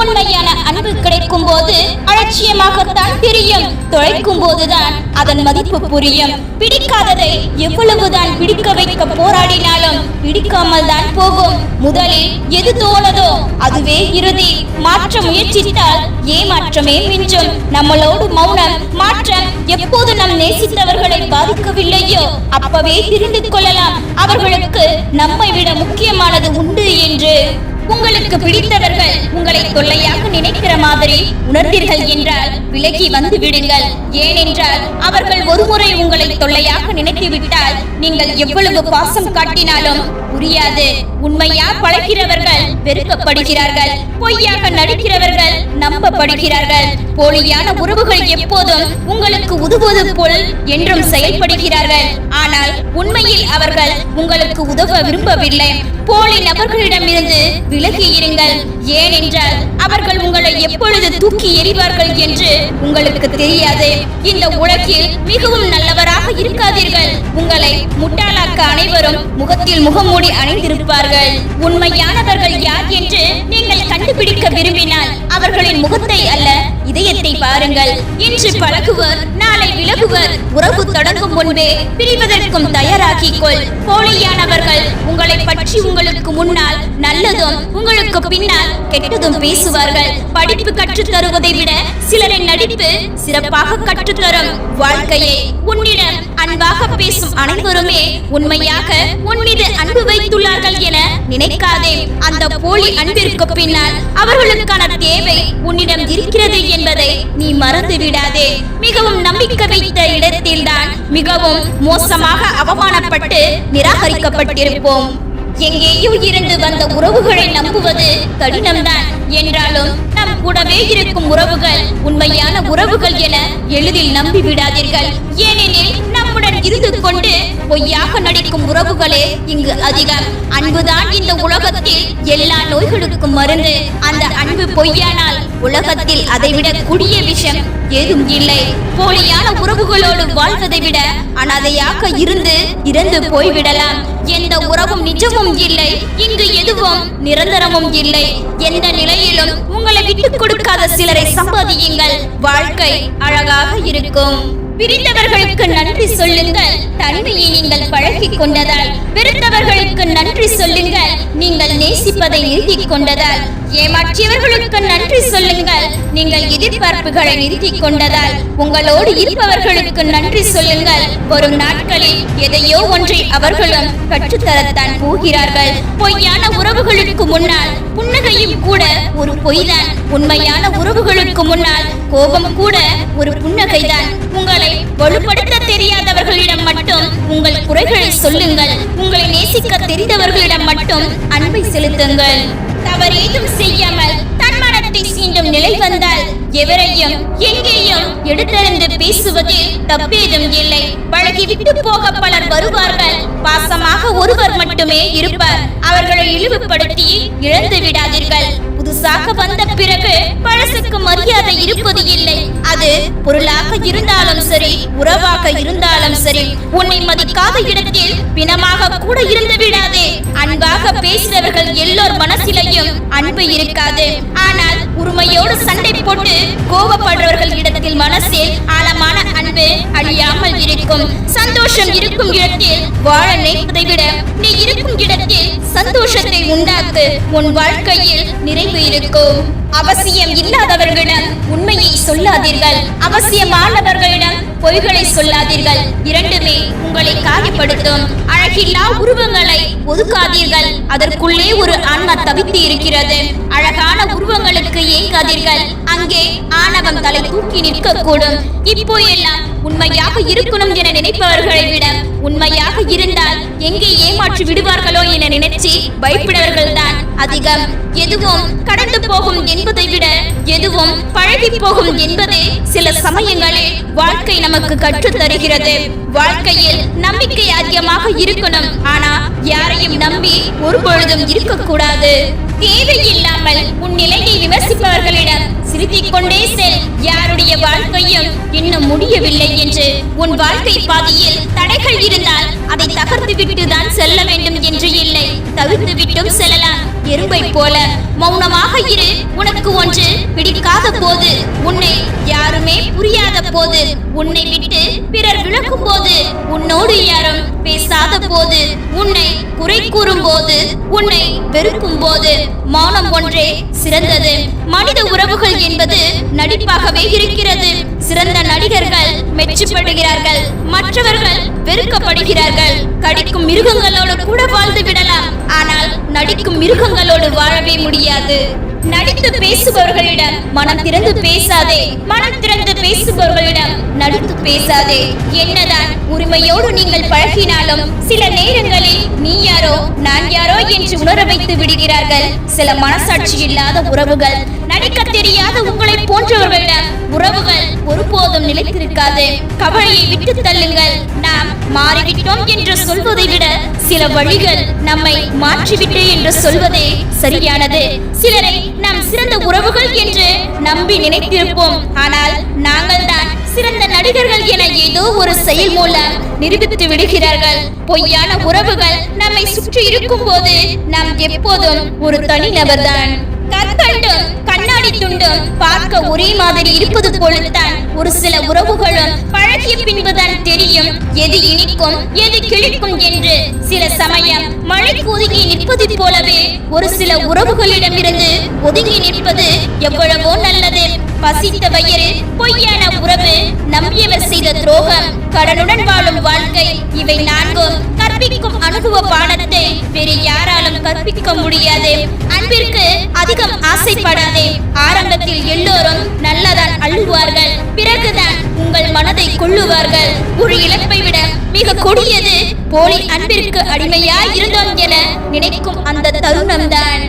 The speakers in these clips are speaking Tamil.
உண்மையான அன்பு கிடைக்கும் போது அலட்சியமாகத்தான் தெரியும் தொலைக்கும் போதுதான் அதன் மதிப்பு புரியும். பிடிக்காததை எவ்வளவுதான் பிடிக்க வைக்க போராடினாலும் பிடிக்காமல் தான் போகும். முதலில் எது தோணதோ அதுவே இறுதி. மாற்ற முயற்சித்தால் ஏமாற்றமே மிஞ்சும். நம்மளோடு மௌனம் மாற்றம் எப்போது நம் நேசித்தவர்களை பாதிக்கவில்லையோ அப்பவே தெரிந்து கொள்ளலாம். அவர்களுக்கு நம்மை விட முக்கியமானது உண்டு என்று. உங்களுக்கு பிடித்தவர்கள் உங்களை தொல்லையாக நினைக்கிற மாதிரி உணர்ந்தீர்கள் என்றால் விலகி வந்து விடுங்கள். ஏனென்றால் அவர்கள் ஒருமுறை உங்களை தொல்லையாக நினைத்து விட்டால் நீங்கள் எவ்வளவு பாசம் காட்டினாலும் புரியாது. உண்மையா பழகிறவர்கள் வெறுக்கப்படுகிறார்கள். பொய்யாக நடிக்கிறவர்கள் நம்பப்படுகிறார்கள். போலியான உறவுகள் எப்போதும் உங்களுக்கு உதவுவது போல் என்றும் செயல்படுகிறார்கள். ஆனால் உண்மையில் அவர்கள் உங்களுக்கு உதவ விரும்பவில்லை. போலி நபர்களிடமிருந்து விலகி இருங்கள். ஏனென்றால் அவர்கள் உங்களை எப்பொழுது தூக்கி எறிவார்கள் என்று உங்களுக்கு தெரியாது. இந்த உலகில் மிகவும் நல்லவராக இருக்காதீர்கள். உங்களை முட்டாளாக்க அனைவரும் முகத்தில் முகமூடி அணிந்திருப்பார்கள். உண்மையானவர்கள் யார் என்று நீங்கள் கண்டுபிடிக்க விரும்பினால் அவர்களின் முகத்தை அல்ல இதயத்தை பாருங்கள். இன்று பழகுவர் நாளை விலகுவர் உறவு தொடங்கும் முன்பே பிரிவதற்கும் தயாராகிக்கொள். போலியானவர்கள் உங்களை பற்றி உங்களுக்கு முன்னால் நல்லதும் உங்களுக்கு பின்னால் கெட்டதும் பேசுவார்கள். படிப்பு கற்றுத் தருவதை விட சிலரின் நடிப்பு சிறப்பாக கற்றுத்தரும் வாழ்க்கையை உன்னிடம் அன்பாக பேசும் அனைவருமே உண்மையாக உன் மீது அன்பு வைத்துள்ளார்கள் என நினைக்காதே. அந்த போலி அன்பிற்கு பின்னால் அவர்களுக்கான தேவை உன்னிடம் இருக்கிறது என்பதை நீ மறந்து விடாதே மிகவும் நம்பிக்கை வைத்த இடத்தில்தான் மிகவும் மோசமாக அவமானப்பட்டு நிராகரிக்கப்பட்டிருப்போம். எங்கேயோ இருந்து வந்த உறவுகளை நம்புவது கடினம்தான். என்றாலும் நம் கூடவே இருக்கும் உறவுகள் உண்மையான உறவுகள் என எளிதில் நம்பி விடாதீர்கள் ஏனெனில் நடிக்கும் உறவுகளே இங்கு அதிகம். அன்புதான் இந்த உலகத்தில் எல்லா நோய்களுக்கும் மருந்து. அந்த அன்பு பொய்யானால் உலகத்தில் அதைவிட கொடிய விஷம் ஏதும் இல்லை. போலியான உறவுகளோடு வாழ்வதை விட அனாதையாக இருந்து இறந்து போய்விடலாம். எந்த உறவும் நிஜமும் இல்லை இங்கு எதுவும் நிரந்தரமும் இல்லை. எந்த நிலையிலும் உங்களை விட்டுக் கொடுக்காத சிலரை சம்பாதியுங்கள். வாழ்க்கை அழகாக இருக்கும். பிரிந்தவர்களுக்கு நன்றி சொல்லுங்கள். தனிமையை நீங்கள் பழக்கிக் கொண்டதால் வெறுத்தவர்களுக்கு நன்றி சொல்லுங்கள். நீங்கள் நேசிப்பதை நிறுத்திக் கொண்டதால் ஏமாற்றியவர்களுக்கு நன்றி சொல்லுங்கள். நீங்கள் எதிர்பார்ப்புகளை நிறுத்திக் கொண்டதால் உங்களோடு இருப்பவர்களுக்கு நன்றி சொல்லுங்கள். வரும் நாட்களில் எதையோ ஒன்றை அவர்களும் கற்றுத்தரத்தான் போகிறார்கள். பொய்யான உறவுகளுக்கு முன்னால் புன்னகையும் கூட ஒரு பொய்தான். உண்மையான உறவுகளுக்கு முன்னால் கோபம் கூட ஒரு புன்னகைதான். உங்களை வலுப்படுத்த தெரியாதவர்களிடம் மட்டும் உங்கள் குறைகளை சொல்லுங்கள். உங்களை நேசிக்க தெரிந்தவர்களிடம் மட்டும் அன்பை செலுத்துங்கள். தவறேதும் செய்யாமல் தன்மானத்தை சீண்டும் நிலை வந்தால் எவரையும் எங்கேயும் எடுத்தறிந்து பேசுவதில் தப்பேதும் இல்லை. பழகி விட்டு போக பலர் வருவார்கள். பாசமாக ஒருவர் மட்டுமே இருப்பார். அவர்களை இழிவுபடுத்தி இழந்து விடாதீர்கள். புதுசாக வந்த பிறகு பழசுக்கு மறு பொருளாக இருந்தாலும் சரி உறவாக இருந்தாலும் சரி உன்னை மதிக்காத இடத்தில் பிணமாக கூட இருந்து விடாதே. அன்பாக பேசுறவர்கள் எல்லோர் மனசிலையும் அன்பு இருக்காது. ஆனால் உரிமையோடு சண்டை போட்டு கோபப்படுறவர்கள் இடத்தில் மனசில் ஆழமான அன்பு அழியாமல் இருக்கும் சந்தோஷம் இருக்கும் இடத்தில் வாழ நினைப்பதை விட நீ இருக்கும் இடத்தில் சந்தோஷத்தை உண்டாக்கு உன் வாழ்க்கையில் நிறைவு இருக்கும். அவசியம் இல்லாதவர்களிடம் உண்மையை சொல்லாதீர்கள். அவசியமானவர்களிடம் பொய்களை சொல்லாதீர்கள். இரண்டுமே உங்களை காயப்படுத்தும். அழகில்லா உருவங்களை ஒதுக்காதீர்கள். அதற்குள்ளே ஒரு ஆன்மா தவித்து இருக்கிறது அழகான உருவங்களுக்கு ஏங்காதீர்கள் அங்கே ஆணவம் தலை தூக்கி நிற்கக்கூடும் இப்போ எல்லாம் உண்மையாக இருக்கணும் என நினைப்பவர்களை விட உண்மையாக இருந்தால் எங்கே ஏமாற்றி விடுவார்களோ என நினைச்சு பயப்படுவர்கள் தான் அதிகம். எதுவும் கடந்து போகும் என்பதை விட எதுவும் பழகி போகும் என்பதே சில சமயங்களில் வாழ்க்கை நமக்கு கற்றுத் தருகிறது. வாழ்க்கையில் நம்பிக்கை அதிகமாக இருக்கணும். ஆனா யாரையும் நம்பி ஒரு பொழுதும் இருக்கக்கூடாது. தேவையில்லாமல் உன் நிலையை விமர்சிப்பவர்களிடம் சிரித்திக் கொண்டே செல். யாருடைய வாழ்க்கையும் இன்னும் முடியவில்லை. என்று உன் வாழ்க்கை பாதையில் தடைகள் இருந்தால் அதை தகர்த்து விட்டு தான் செல்ல வேண்டும் என்று இல்லை. தவிர்த்து விட்டும் செல்லலாம். எறும்பை போல மௌனமாக இரு. உனக்கு ஒன்று பிடிக்காத போது உன்னை யாருமே புரியாத போது உன்னை விட்டு பிறர் விளக்கும் போது உன்னோடு யாரும் பேசாத போது உன்னை குறை கூறும் போது உன்னை வெறுக்கும் போது மௌனம் ஒன்றே சிறந்தது. மனித உறவுகள் என்பது நடிப்பாகவே இருக்கிறது. சிறந்த நடிகர்கள் மெச்சப்படுகிறார்கள். மற்றவர்கள் வெறுக்கப்படுகிறார்கள். கடிக்கும் மிருகங்களோடு கூட வாழ்ந்து விடலாம். ஆனால் நடிக்கும் மிருகங்களோடு வாழவே முடியாது. நடித்து பேசுபவர்களிடம் மனம் திறந்து பேசாதே. மனம் திறந்து பேசுபவர்களிடம் நடித்து பேசாதே. என்னதான் உரிமையோடு நீங்கள் பழகினாலும் சில நேரங்களில் நீ யாரோ நான் யாரோ என்று உணர வைத்து விடுகிறார்கள். சில மனசாட்சி இல்லாத உறவுகள் நடிக்க தெரியாத உங்களை போன்றவர்களிடம் உறவுகள் ஒருபோதும் நிலைத்திருக்காது. கவலையை விட்டு தள்ளுங்கள். நாம் மாறிவிட்டோம் என்று சொல்வதை விட சில வழிகள் நம்மை மாற்றிவிட்டு என்று சொல்வதே சரியானது. சிலரை நாம் சிறந்த உறவுகள் என்று நம்பி நினைத்திருப்போம். ஆனால் நாங்கள் தான் சிறந்த நடிகர்கள் என ஏதோ ஒரு செயல் மூலம் நிரூபித்து விடுகிறார்கள். பொய்யான உறவுகள் நம்மை சுற்றி இருக்கும் போது நாம் எப்போதும் ஒரு தனிநபர் தான் கற்கண்டும் கண்ணாடி துண்டும் பார்க்க ஒரே மாதிரி இருப்பது போலத்தான் ஒரு சில உறவுகளும் பழகிய பின்புதான் எது இனிக்கும் எது கிழிக்கும் என்று சில சமயம் மழை ஒதுங்கி நிற்பது போலவே ஒரு சில உறவுகளிடமிருந்து ஒதுங்கி நிற்பது எவ்வளவோ நல்லது. பசித்த வயிறு பொய்யான உறவு நம்பியவர் செய்த துரோகம் கடனுடன் வாழும் வாழ்க்கை இவை நான்கும் கற்பிக்கும் அனுபவ பாடத்தை வேறு யாராலும் கற்பிக்க முடியாது. அன்பிற்கு அதிகம் ஆசைப்படாதே. ஆரம்பத்தில் எல்லோரும் நல்லதான் அள்ளுவார்கள் பிறகுதான் உங்கள் மனதை கொள்ளுவார்கள். ஒரு இழப்பை விட மிக கொடியது போலி அன்பிற்கு அடிமையாய் இருந்தோம் என நினைக்கும் அந்த தருணம்தான்.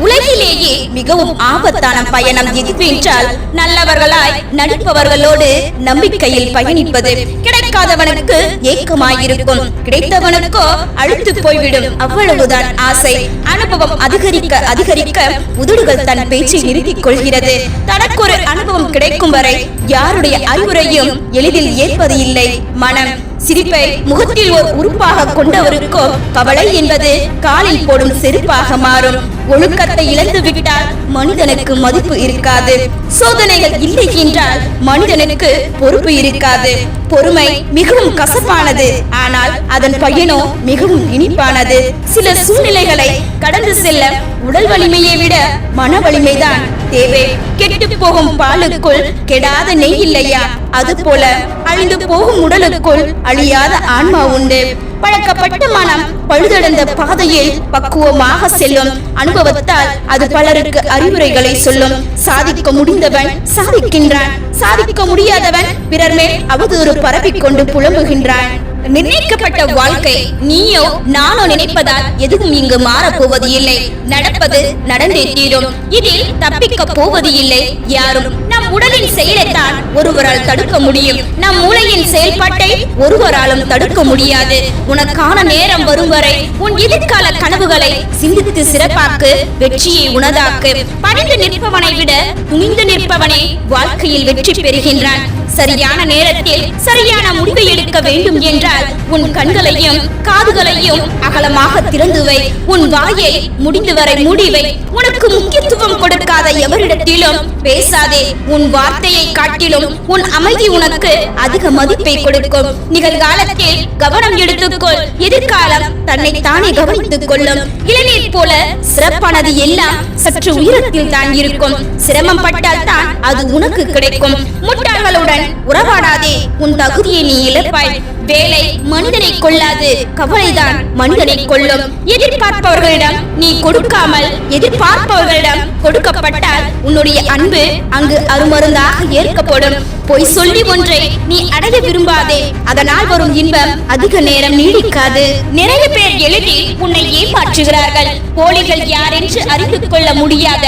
உலகிலேயே மிகவும் ஆபத்தான பயணம் எதுவென்றால் நல்லவர்களாய் நடிப்பவர்களோடு நம்பிக்கையில் பயணிப்பது. கிடைக்காதவனுக்கு ஏக்கமாயிருக்கும். கிடைத்தவனுக்கோ அழுத்து போய்விடும். அவ்வளவுதான் ஆசை. அனுபவம் அதிகரிக்க அதிகரிக்க உதடுகள் தன் பேச்சை நிறுத்திக் கொள்கிறது. தனக்கொரு அனுபவம் கிடைக்கும் வரை யாருடைய அறிவுரையும் எளிதில் ஏற்பது இல்லை. மனம் சிரிப்பை முகத்தில் ஒரு உறுப்பாக கொண்டவருக்கோ கவலை என்பது காலில் போடும் செருப்பாக மாறும். ஒழுக்கத்தை இழந்து விட்டால் மனிதனுக்கு மதிப்பு இருக்காது. சோதனைகள் இல்லை என்றால் மனிதனுக்கு பொறுப்பு இருக்காது. பொறுமை மிகவும் கசப்பானது. ஆனால் அதன் பயனோ மிகவும் இனிப்பானது. சில சூழ்நிலைகளை கடந்து செல்ல உடல் வலிமையை விட மன வலிமைதான் தேவை. கெட்டு போகும் பாலுக்குள் கெடாத நெய் இல்லையா? அது போல அழிந்து போகும் உடலுக்குள் அழியாத ஆன்மா உண்டு. பழக்கப்பட்ட மனம் பழுதடைந்த பாதையில் பக்குவமாக செல்லும். அனுபவத்தால் அது பலருக்கு அறிவுரைகளை சொல்லும். சாதிக்க முடிந்தவன் சாதிக்கின்றான். சாதிக்க முடியாதவன் பிறர் மேல் அவதூறு பரப்பிக் கொண்டு புலம்புகின்றான். நிர்ணயிக்கப்பட்ட வாழ்க்கை நீயோ நானோ நினைப்பதால் எதுவும் இங்கு மாறப்போவது இல்லை நடப்பது நடந்தே தீரும் இதில் தப்பிக்க போவது இல்லை யாரும் நம் உடலின் செயலைத்தான் ஒருவரால் தடுக்க முடியும். நம் மூளையின் செயல்பாட்டை ஒருவராலும் தடுக்க முடியாது. உனக்கான நேரம் வரும் வரை உன் எதிர்கால கனவுகளை சிந்தித்து சிறப்பாக்கு வெற்றியை உனதாக்கு பணிந்து நிற்பவனை விட துணிந்து நிற்பவனே வாழ்க்கையில் வெற்றி பெறுகின்றான். சரியான நேரத்தில் சரியான முடிவை எடுக்க வேண்டும் என்றால் உன் கண்களையும் காதுகளையும் அகலமாக திறந்து வை உன் வாயை முடிந்தவரை முடிவை. உனக்கு முக்கியத்துவம் கொடுக்காத எவரிடத்திலும் பேசாதே. உன் வார்த்தையை காட்டிலும் உன் அமைதி உனக்கு அதிக மதிப்பை கொடுக்கும். நிகழ்காலத்தில் கவனம் எடுத்துக்கொள். எதிர்காலம் தன்னை தானே கவனித்துக் கொள்ளும். இளநீர் போல சிறப்பானது எல்லாம் சற்று உயரத்தில் தான் இருக்கும். சிரமம் பட்டால் தான் அது உனக்கு கிடைக்கும். முட்டாள்களுடன் உறவாடாதே. உன் தகுதியை நீ இழப்பாய். வேலை மனிதனை கொள்ளாது. கவலைதான். மனிதனை கொள்ளும் எதிர்பார்ப்பவர்களிடம் நீ கொடுக்காமல் எதிர்பார்ப்பவர்களிடம் கொடுக்கப்பட்டால் உன்னுடைய அன்பு அங்கு அருமருந்தாக ஏற்கப்படும். பொய் சொல்லி ஒன்றை நீ அடைய விரும்பாதே. அதனால் வரும் இன்பம் அதிக நேரம் நீடிக்காது. நிறைய பேர் எளிதில் உன்னை ஏமாற்றுகிறார்கள். போலிகள் யார் என்று அறிந்து கொள்ள முடியாத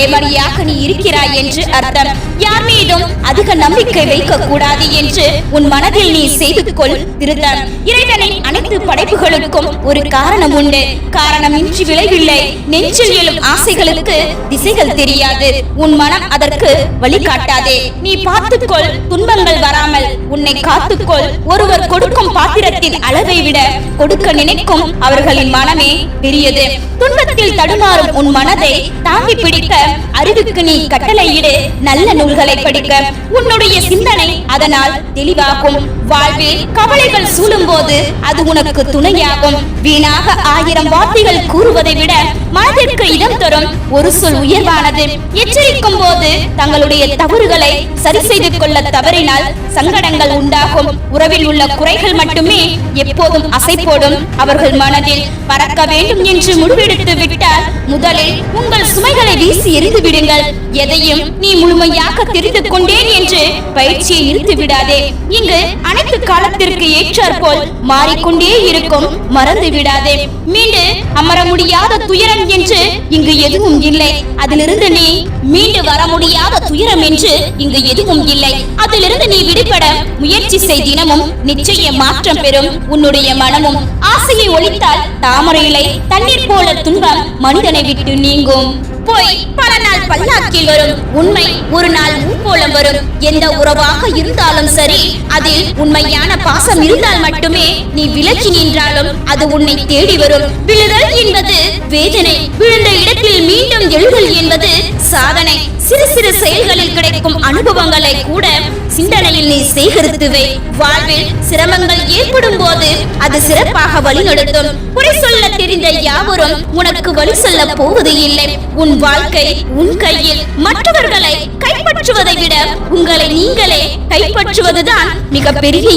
ஏமறியாக நீ இருக்கிறாய் என்று அர்த்தம். யார் மீதும் அதிக நம்பிக்கை வைக்க கூடாது என்று உன் மனதில் நீ செய்து கொள் திருத்தம். இறைவனை அனைத்து படைப்புகளுக்கும் ஒரு காரணம் உண்டு. காரணமின்றி விளைவில்லை. நெஞ்சில் எழும் ஆசைகளுக்கு திசைகள் தெரியாது. உன் மனம் அதற்கு வழிகாட்டாதே. நீ பார்த்துக்கொள் துன்பங்கள் வராமல் உன்னை காத்துக்கொள். ஒருவர் கொடுக்கும் பாத்திரத்தின் அளவை விட கொடுக்க நினைக்கும் அவர்களின் மனமே பெரியது. துன்பத்தில் தடுமாறும் உன் மனதை தாங்கி பிடிக்க அறிவுக்கு நீ கட்டளையிடு. நல்ல நூல்களை படிக்க. உன்னுடைய சிந்தனை அதனால் தெளிவாகும். வாழ்வில் கவலைகள் சூழும் போது அது உனக்கு துணையாகும். வீணாக ஆயிரம் வார்த்தைகள் கூறுவதை விட மனதிற்கு இடம் தரும் ஒரு சொல் உயர்வானது. எச்சரிக்கும் போது தங்களுடைய தவறுகளை சரி செய்து கொள்ள தவறினால் சங்கடங்கள் உண்டாகும். உறவில் உள்ள குறைகள் மட்டுமே எப்போதும் அசைப்போடும். அவர்கள் மனதில் பறக்க வேண்டும் என்று முடிவெடுத்து விட்டால் முதலில் உங்கள் சுமைகளை வீசி எறிந்து விடுங்கள். எதையும் நீ முழுமையாக தெரிந்து கொண்டேன் என்று பயிற்சியை நிறுத்தி விடாதே. இங்கு அனைத்து காலத்திற்கு ஏற்றாற்போல் மாறிக்கொண்டே இருக்கும். மறந்து விடாதே. மீண்டு அமர முடியாத துயரம் என்று இங்கு எதுவும் இல்லை. அதிலிருந்து நீ மீண்டு வர முடியாத துயரம் என்று இங்கு எதுவும் இல்லை. அதிலிருந்து நீ விடுபட முயற்சி செய். தினமும் நிச்சய மாற்றம் பெறும் உன்னுடைய மனமும். ஆசையை ஒழித்தால் தாமரை இலை தண்ணீர் போல துன்பம் மனிதனை விட்டு நீங்கும். போய் பல நாள் பல்லாக்கில் வரும். உண்மை ஒரு நாள் ஊ வரும். எந்த உறவாக இருந்தாலும் சரி அதில் உண்மையான பாசம் இருந்தால் மட்டுமே நீ விலக்கி நின்றாலும் அது உன்னை தேடி வரும். விழுதல் என்பது வேதனை. விழுந்த இடத்தில் மீண்டும் எழுதல் என்பது சாதனை. சிறு சிறு செயல்களில் கிடைக்கும் சேகரித்து வை வாழ்வில் சிரமங்கள் ஏற்படும் போது அது சிறப்பாக வழிநடத்தும். குறை சொல்ல தெரிந்த யாவரும் உனக்கு வழி சொல்ல போவது இல்லை உன் வாழ்க்கை உன் கையில். மற்றவர்களை கைப்பற்றுவதை விட உங்களை நீங்களே கைப்பற்றுவதுதான் மிக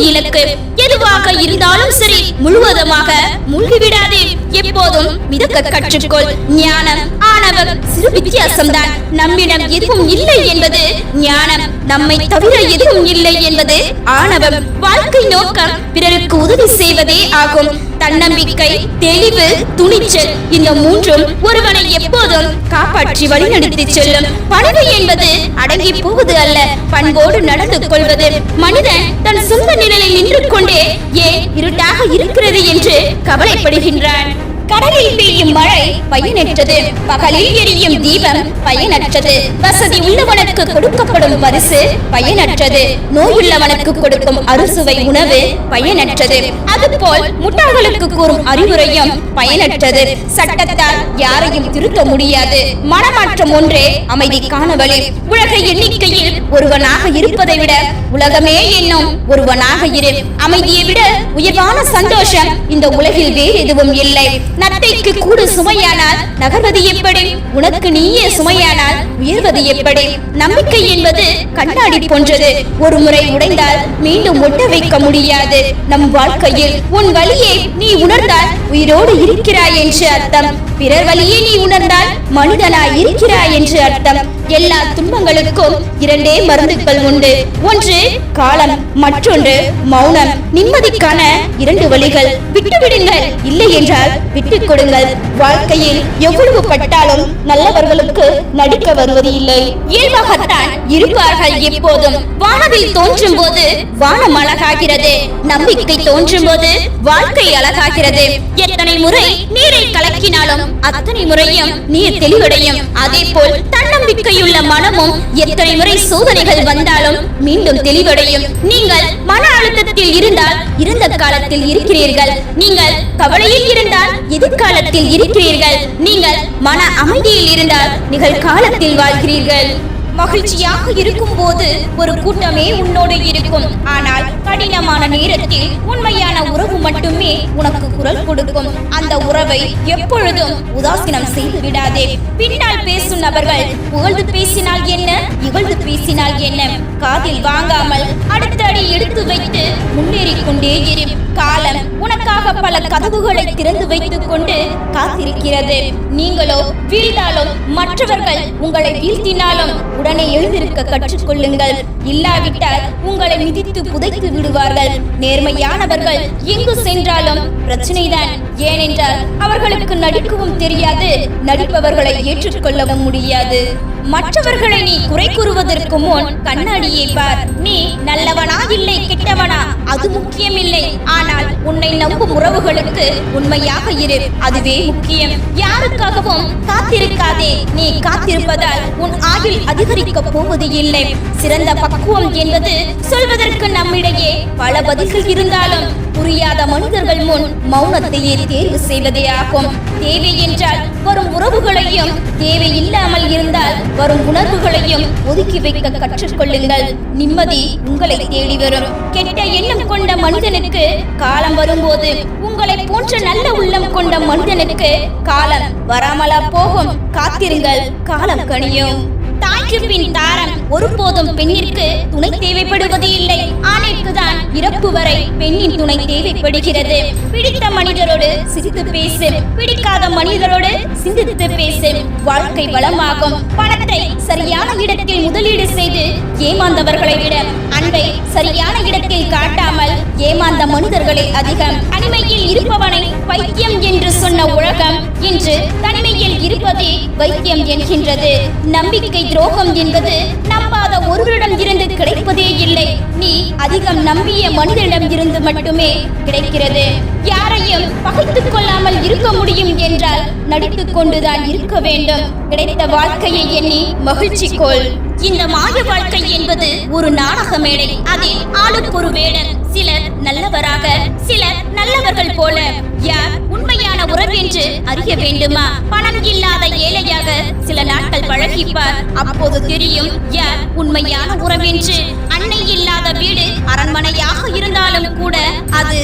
இலக்கு. எதுவாக இருந்தாலும் சரி முழுவதுமாக மூழ்கிவிடாதே. எப்போதும் மிதக்க கற்றுக்கொள். ஞானம் ஆணவம் சிறு வித்தியாசம்தான். நம்மிடம் எதுவும் இல்லை என்பது ஞானம். நம்மை தவிர எதுவும் இல்லை என்பது ஆணவம். வாழ்க்கை நோக்கம் பிறருக்கு உதவி செய்வதே ஆகும். தன்னம்பிக்கை தெளிவு துணிச்சல் இந்த மூன்றும் ஒருவனை எப்போதும் காப்பாற்றி வழிநடத்தி செல்லும். பணிவு என்பது அடங்கி போவது அல்ல பண்போடு நடந்து கொள்வது. மனிதன் தன் சொந்த நிலையில் நின்று கொண்டே ஏன் இருட்டாக இருக்கிறது என்று கவலைப்படுகின்றான். கடலில் பெய்யும் மழை பயனற்றது. பகலில் எரியும் தீபம் பயனற்றது. வசதி உள்ளவனுக்கு கொடுக்கப்படும் பரிசு பயனற்றது. நோயுள்ளவனுக்கு கொடுக்கும் அறுசுவை உணவு பயனற்றது. அதுபோல் முட்டாள்களுக்கு கூறும் அறிவுரையும் பயனற்றது. சட்டத்தால் யாரையும் திருத்த முடியாது. மனமாற்றம் ஒன்றே அமைதிக்கான வழி. உலக எண்ணிக்கையில் ஒருவனாக இருப்பதை விட உலகமே என்னும் ஒருவனாக இரு. அமைதியை விட உயர்வான சந்தோஷம் இந்த உலகில் வேறு எதுவும் இல்லை. நத்தைக்கு கூடு சுமையானால் நகர்வது எப்படி? உனக்கு நீயே சுமையானால் உயர்வது எப்படி? நம்பிக்கை என்பது கண்ணாடி போன்றது. ஒரு முறை உடைந்தால் மீண்டும் ஒட்ட வைக்க முடியாது. நம் வாழ்க்கையில் உன் வழியை நீ உணர்ந்தால் உயிரோடு இருக்கிறாய் என்று அர்த்தம். பிறர் வழியை நீ உணர்ந்தால் மனிதனாய் இருக்கிறாய் என்று அர்த்தம். எல்லா துன்பங்களுக்கும் இரண்டே மருந்துகள் உண்டு. ஒன்று காலம் மற்றொன்று மௌனம். நிம்மதிக்கான இரண்டு வழிகள். விட்டுவிடுங்கள் இல்லை என்றால் விட்டுக் கொடுங்கள். வாழ்க்கையில் எவ்வளவு பட்டாலும் நல்லவர்களுக்கு நடிக்க வருவது இல்லை. இயல்பாகத்தான் இருப்பார்கள் எப்போதும். வானவில் தோன்றும் போது வானம் அழகாகிறது. நம்பிக்கை தோன்றும் போது வாழ்க்கை அழகாகிறது. எத்தனை முறை நீரை கலக்கினாலும் அத்தனை முறையும் நீர் தெளிவடையும். அதே போல் தன்னம்பிக்கையுள்ள மனமும் எத்தனை முறை சோதனைகள் வந்தாலும் மீண்டும் தெளிவடையும். நீங்கள் மன அழுத்தத்தில் இருந்தால் இருந்த காலத்தில் இருக்கிறீர்கள். நீங்கள் கவலையில் இருந்தால் எதிர்காலத்தில் இருக்கிறீர்கள். நீங்கள் மன அமைதியில் இருந்தால் நிகழ்காலத்தில் வாழ்கிறீர்கள். மகிழ்ச்சியாக இருக்கும் போது ஒரு கூட்டமே உன்னோடு இருக்கும். ஆனால் கடினமான நேரத்தில் உண்மையான உறவு மட்டுமே உனக்கு குரல் கொடுக்கும். அந்த உறவை எப்பொழுதும் உதாசீனம் செய்து விடாதே. பின்னால் பேசும் நபர்கள் புகழ்ந்து பேசினால் என்ன? இகழ்ந்து பேசினால் என்ன? காதில் வாங்காமல் அடுத்த அடி எடுத்து வைத்து முன்னேறி கொண்டே இரு. காலம் உனக்காக பல கதவுகளை திறந்து வைத்துக் கொண்டு காத்திருக்கிறது. நீங்களோ வீழ்ந்தாலும் மற்றவர்கள் உங்களை வீழ்த்தினாலும் உடனே எழுந்திருக்க கற்றுக்கொள்ளுங்கள். இல்லாவிட்டால் உங்களை மிதித்து புதைத்து விடுவார்கள். நேர்மையானவர்கள் எங்கு சென்றாலும் பிரச்சனைதான். ஏனென்றால் அவர்களுக்கு நடிக்கவும் தெரியாது நடிப்பவர்களை ஏற்றுக்கொள்ளவும் முடியாது. மற்றவர்களை நீ குறை கூறுவதற்கு முன் கண்ணாடியை பார். நீ நல்லவனா இல்லை கெட்டவனா? அது முக்கியமில்லை. ஆனால் உன்னை நம்பும் உறவுகளுக்கு உண்மையாக இரு. அதுவே முக்கியம். யாருக்காகவும் காத்திருக்காதே. நீ காத்திருப்பதால் உன் ஆயுள் ஆதரிக்க போவது இல்லை சிறந்த பக்குவம் என்பது சொல்வதற்கு நம்மிடையே பல பதில்கள் இருந்தாலும் புரியாத மனிதர்கள் முன் மௌனத்தையே தேர்வு செய்வதே ஆகும். தேவை என்றால் வரும் உறவுகளையும் தேவை இல்லாமல் இருந்தால் வரும் உணர்வுகளையும் ஒதுக்கி வைக்க கற்றுக்கொள்ளுங்கள். நிம்மதி உங்களை தேடி வரும். கெட்ட எண்ணம் கொண்ட மனிதனுக்கு காலம் வரும்போது உங்களை போன்ற நல்ல உள்ளம் கொண்ட மனிதனுக்கு காலம் வராமலா போகும். காத்திருங்கள். காலம் கணியும் தாய்க்கு பின் தாரம் ஒருபோதும் பெண்ணிற்கு துணை தேவைப்படுவது இல்லை. ஆணிற்கு தான் இறப்பு வரை பெண்ணின் துணை தேவைப்படுகிறது. பிடித்த மனிதரோடு சிரித்து பேசு. பிடிக்காத மனிதரோடு சிந்தித்து பேசு. வாழ்க்கை வளமாகும். பணத்தை சரியான இடத்தில் முதலீடு செய்து ஏமாந்தவர்களை விட அன்பை சரியான இடத்தில் காட்டாமல் ஏமாந்த மனிதர்களே அதிகம் தனிமையில் இருப்பவனை வைத்தியம் என்று சொன்ன உலகம் இன்று தனிமையில் இருப்பதே வைத்தியம் என்கின்றது. நம்பிக்கை துரோகம் என்பது நம்பாத ஒருவரிடம் இருந்து கிடைப்பதே இல்லை. நீ அதிகம் நம்பிய மனிதனிடம் இருந்து மட்டுமே கிடைக்கிறது. யாரையும் பகைத்துக் கொள்ளாமல் இருக்க முடியும் என்றால் நடித்துக் கொண்டுதான் இருக்க வேண்டும். கிடைத்த வாழ்க்கையை எண்ணி மகிழ்ச்சி கொள். இந்த மாய வாழ்க்கை என்பது ஒரு நாடக மேடை. அதில் ஆளுக்கு ஒரு வேடர் சிலர் நல்லவராக சிலர் நல்லவர்கள் போல. யார் உண்மையான உறவு என்று அறிய வேண்டுமா? பணம் இல்லாத ஏழையாக சில நாட்கள் பழகிப்பார். அப்போது தெரியும் யார் உண்மையான உறவென்று அன்னை இல்லாத வீடு அரண்மனையாக இருந்தாலும் கூட அது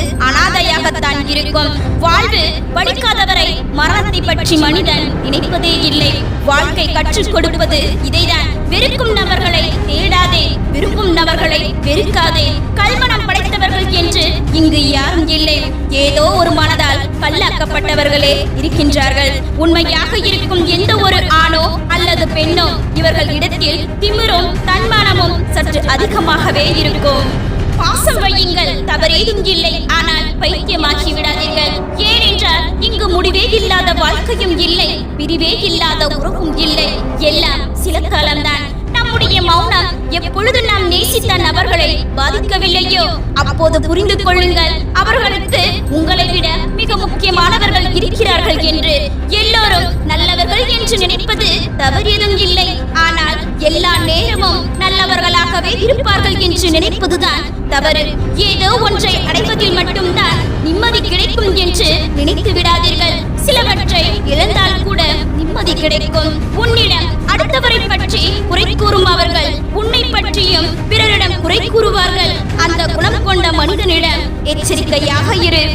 அனாதையாகத்தான் இருக்கும். வாழ்வு படிக்காதவரை மரணத்தை பற்றி மனிதன் நினைப்பதே இல்லை. வாழ்க்கை கற்றுக் கொடுப்பது இதைதான். வெறுக்கும் நபர்களை தேடாதே. விரும்பும் நபர்களை வெறுக்காதே. கல்மனம் படைத்தவர்கள் என்று இங்கு யாரும் இல்லை. ஏதோ ஒரு மனதால் கல்லாக்கப்பட்டவர்களே இருக்கின்றார்கள். உண்மையாக இருக்கும் எந்த ஒரு ஆணோ அல்லது பெண்ணோ இவர்கள் இடத்தில் திமிரும் தன்மானமும் சற்று அதிகமாகவே இருக்கும். பாசம் வையுங்கள். தவறேதும் இல்லை ஆனால் பைத்தியமாக்கி விடாதீர்கள். ஏனென்றால் இங்கு முடிவே இல்லாத வாழ்க்கையும் இல்லை. பிரிவே இல்லாத உறவும் இல்லை. எல்லாம் சில காலம்தான். நம்முடைய மௌனம் எப்பொழுது நாம் நேசித்த நபர்களை பாதிக்கவில்லையோ அப்போது புரிந்து கொள்ளுங்கள். அவர்களுக்கு உங்களை விட மிக முக்கியமானவர்கள் இருக்கிறார்கள் என்று. எல்லோரும் நல்லவர்கள் என்று நினைப்பது தவறியதும் இல்லை ஆனால் எல்லா நேரமும் நல்லவர்களாகவே இருப்பார்கள் என்று நினைப்பதுதான் தவறு. ஏதோ ஒன்றை அடைவதில் மட்டும்தான் நிம்மதி கிடைக்கும் என்று நினைத்து விடாதீர்கள். சிலவற்றை இழந்தால் கூட நிம்மதி கிடைக்கும். உன்னிடம் அடுத்தவரை பற்றி குறை கூறும் அவர்கள் உன்னை பற்றியும் பிறரிடம் குறை கூறுவார்கள். அந்த குணம் கொண்ட மனிதனிடம் எச்சரிக்கையாக இரு.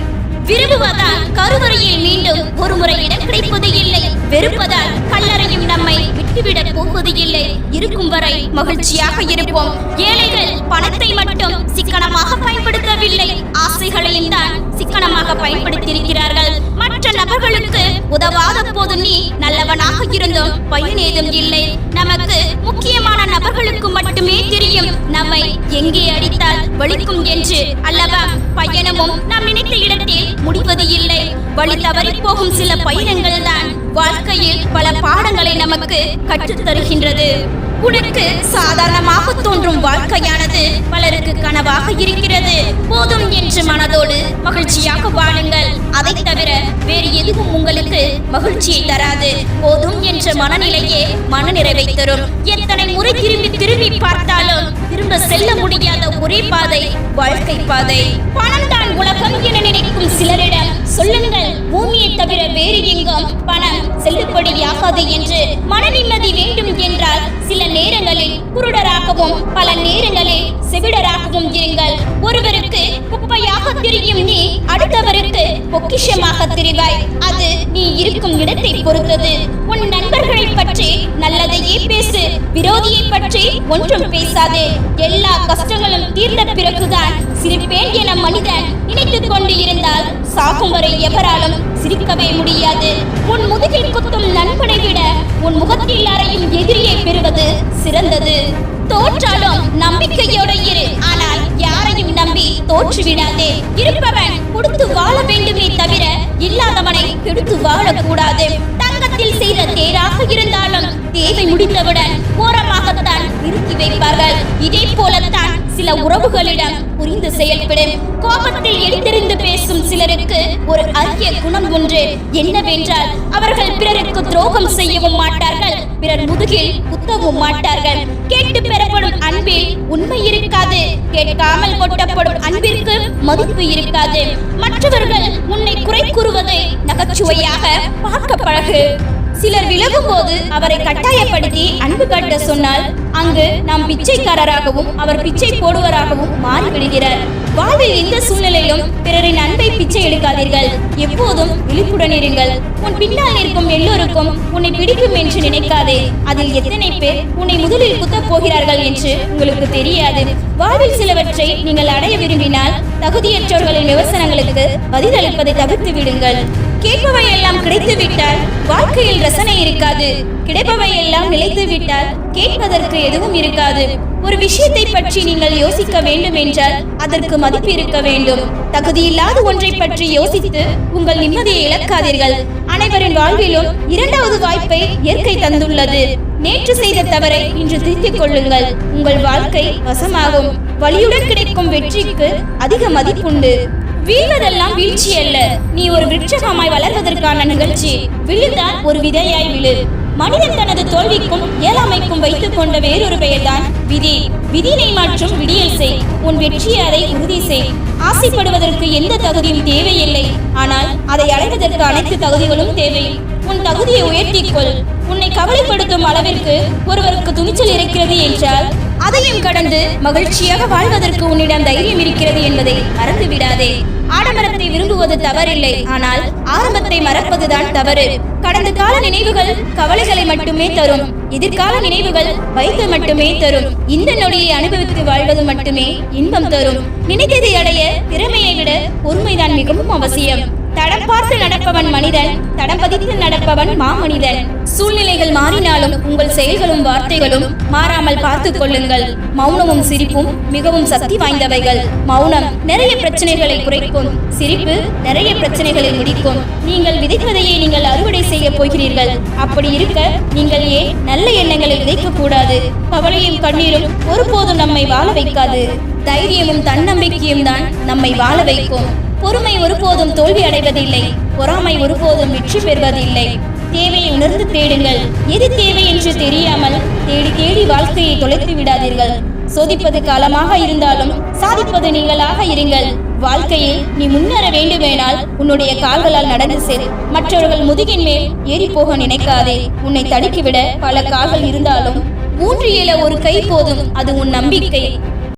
விரும்புவதால் கருவறையில் மீண்டும் ஒரு முறை இடம் கிடைப்பது இல்லை. வெறுப்பதால் கல்லறையும் நம்மை விட்டுவிடப் போவது இல்லை. இருக்கும் வரை மகிழ்ச்சியாக இருப்போம். ஏழைகள் பணத்தை மட்டும் சிக்கனமாக பயன்படுத்தவில்லை. ஆசைகளையும் தான் சிக்கனமாக பயன்படுத்தியிருக்கிறார்கள். மற்ற நபர்களுக்கு உதவாத போது நீ நல்லவனாக இருந்தும் பயனேதும் இல்லை. நமக்கு முக்கியமான நபர்களுக்கு மட்டுமே தெரியும். நம்மை எங்கே அடித்தால் வலிக்கும் என்று. அல்லவா? பயணமும் நாம் நினைத்த இடத்தில் முடிவது இல்லை. வழி தவறி போகும் சில பயணங்கள் தான் வாழ்க்கையில் பல பாடங்களை நமக்கு கற்றுத் தருகின்றது உனக்கு சாதாரணமாக தோன்றும் வாழ்க்கையானது பலருக்கு கனவாக இருக்கிறது. மகிழ்ச்சியாக வாழுங்கள். அதை தவிர வேறு எதுவும் உங்களுக்கு மகிழ்ச்சியை தராது. போதும் என்ற மனநிலையே மனநிறைவை தரும். எத்தனை முறை திரும்பி திரும்பி பார்த்தாலும் திரும்ப செல்ல முடியாத ஒரே பாதை வாழ்க்கை பாதை. பணம் தான் உலகம் என நினைக்கும் சிலரிடம் சொல்லுங்கள் பூமியை தவிர வேறு எங்கும் பணம் செல்லுபடியாகாது என்று மன நிம்மதி வேண்டும் என்றால் சில நேரங்களில் குருடராகவும் பல நேரங்களில் செவிடராகவும் இருங்கள். ஒருவருக்கு குப்பையாக திரியும் நீ அடுத்தவருக்கு பொக்கிஷமாக தெரிவாய். அது நீ இருக்கும் இடத்தை பொறுத்தது. உன் நண்பர்களை பற்றி நல்லதையே பேசு. விரோதியை பற்றி ஒன்றும் பேசாதே. எல்லா கஷ்டங்களும் தீர்ந்த பிறகுதான் சிரிப்பேன் என மனிதன் நினைத்துக் கொண்டு இருந்தால் சாகும் வரை எவராலும் சிரிக்கவே முடியாது. உன் முதுகில் குத்தும் நண்பனை விட உன் முகத்தில் அறையும் எதிரியை பெறுவது சிறந்தது. தோற்றாலும் நம்பிக்கையோடு இரு. ஆனால் யாரையும் நம்பி தோற்று விடாதே இருப்பவன் கொடுத்து வாழ வேண்டுமே தவிர இல்லாதவனை கெடுத்து வாழக்கூடாது. தங்கத்தில் செய்த தேராக இருந்தாலும் தேவை முடிந்தவுடன் ஓரமாகத்தான் நிறுத்தி வைப்பார்கள். இதே போலத்தான் சில உறவுகளிடம் புரிந்து செயல்படும். கோபத்தில் எடுத்தெறிந்து பேசும் சிலருக்கு ஒரு அரிய குணம் ஒன்று. என்னவென்றால் அவர்கள் பிறருக்கு துரோகம் செய்யவும் மாட்டார்கள் பிறர் முதுகில் குத்தவும் மாட்டார்கள். கேட்டு பெறப்படும் அன்பில் உண்மை இருக்காது. கேட்காமல் கொட்டப்படும் அன்பிற்கு மதிப்பு இருக்காது. மற்றவர்கள் உன்னை குறை கூறுவதை நகைச்சுவையாக பார்க்க பழகு. சிலர் விலகும் போது அவரை கட்டாயப்படுத்தி அன்பு காட்ட சொன்னால் அங்கு நாம் பிச்சைக்காரராகவும் அவர் பிச்சை போடுவராகவும் மாறிவிடுகிறார். வாழ்வில் எந்த சூழ்நிலையிலும் பிறரின் அன்பை பிச்சை எடுக்காதீர்கள். எப்போதும் விழிப்புடன் இருங்கள். உன் பின்னால் நிற்கும் எல்லோருக்கும் உன்னை பிடிக்கும் என்று நினைக்காதே. அதில் எத்தனை பேர் உன்னை முதலில் குத்தப் போகிறார்கள் என்று உங்களுக்கு தெரியாது. வாழ்வில் சிலவற்றை நீங்கள் அடைய விரும்பினால் தகுதியற்றவர்களின் விமர்சனங்களுக்கு பதிலளிப்பதை தவிர்த்து விடுங்கள். கேட்பவை எல்லாம் கிடைத்து விட்டால் வாழ்க்கையில் ரசனை இருக்காது. கிடைப்பவை எல்லாம் நிலைத்து விட்டால் கேட்பதற்கு எதுவும் இருக்காது. ஒரு விஷயத்தை பற்றி நீங்கள் யோசிக்க வேண்டும் என்றால் அதற்கு மதிப்பு இருக்க வேண்டும். தகுதியில்லாத ஒன்றை பற்றி யோசித்து உங்கள் நிம்மதியை இழக்காதீர்கள். அனைவரின் வாழ்விலும் இரண்டாவது வாய்ப்பை இயற்கை தந்துள்ளது. நேற்று செய்த தவறை இன்று திருத்திக் கொள்ளுங்கள். உங்கள் வாழ்க்கை வசமாகும். வழியுடன் கிடைக்கும் வெற்றிக்கு அதிக மதிப்புண்டு. வீழ்வதெல்லாம் வீழ்ச்சி அல்ல. நீ ஒரு விருட்சகமாய் வளர்வதற்கான நிகழ்ச்சி. விழுந்தால் ஒரு விதையாய் விழு. மனிதன் தனது தோல்விக்கும் இயலாமைக்கும் வைத்துக் கொண்ட வேறொரு பெயர்தான் விதி. விதினை மாற்றும் விடியல் செய். உன் வெற்றியை அதை உறுதி செய். ஆசைப்படுவதற்கு எந்த தகுதியும் தேவையில்லை. ஆனால் அதை அடைவதற்கு அனைத்து தகுதிகளும் தேவை. உன் தகுதியை உயர்த்திக்கொள் உன்னை கவலைப்படுத்தும் அளவிற்கு ஒருவருக்கு துணிச்சல் இருக்கிறது என்றால் அதையும் கடந்து மகிழ்ச்சியாக வாழ்வதற்கு உன்னிடம் தைரியம் இருக்கிறது என்பதை மறந்து விடாதே ஆடம்பரத்தை விரும்புவது தவறில்லை ஆனால் ஆரம்பத்தை மறப்பதுதான் தவறு. கடந்த கால நினைவுகள் கவலைகளை மட்டுமே தரும் எதிர்கால நினைவுகள் வைத்து மட்டுமே தரும். இந்த நொடியை அனுபவித்து வாழ்வது மட்டுமே இன்பம் தரும். நினைத்ததை அடைய திறமையை விட பொறுமைதான் மிகவும் அவசியம். தடம் பார்த்து நடப்பவன் மனிதன் தடம் பதித்து நடப்பவன் மாமனிதன். சூழ்நிலைகள் மாறினாலும் உங்கள் செயல்களும் வார்த்தைகளும் மாறாமல் பார்த்துக் கொள்ளுங்கள். மௌனமும் சிரிப்பும் மிகவும் சக்தி வாய்ந்தவைகள். மௌனம் நிறைய பிரச்சனைகளை குறைக்கும். சிரிப்பு நிறைய பிரச்சனைகளை முடிக்கும். நீங்கள் விதைப்பதையே நீங்கள் அறுவடை செய்ய போகிறீர்கள். அப்படி இருக்க நீங்கள் ஏன் நல்ல எண்ணங்களை விதைக்க கூடாது கவலையும் கண்ணீரும் ஒருபோதும் நம்மை வாழ வைக்காது. தைரியமும் தன்னம்பிக்கையும் தான் நம்மை வாழ வைக்கும். பொறுமை ஒருபோதும் தோல்வி அடைவதில்லை. பொறாமை ஒருபோதும் வெற்றி பெறுவதில்லை. தேவையை உணர்ந்து தேடுங்கள். எது தேவை என்று தெரியாமல் தேடி தேடி வாழ்க்கையை தொலைத்து விடாதீர்கள். சோதிப்பது காலமாக இருந்தாலும் சாதிப்பது நீங்களாக இருங்கள். வாழ்க்கையில் நீ முன்னேற வேண்டுமேனால் உன்னுடைய கால்களால் நடந்து செல். மற்றவர்கள் முதுகின் மேல் ஏறி போக நினைக்காதே. உன்னை தடுக்கிவிட பல கால்கள் இருந்தாலும் மூன்று இல ஒரு கை போதும். அது உன் நம்பிக்கை.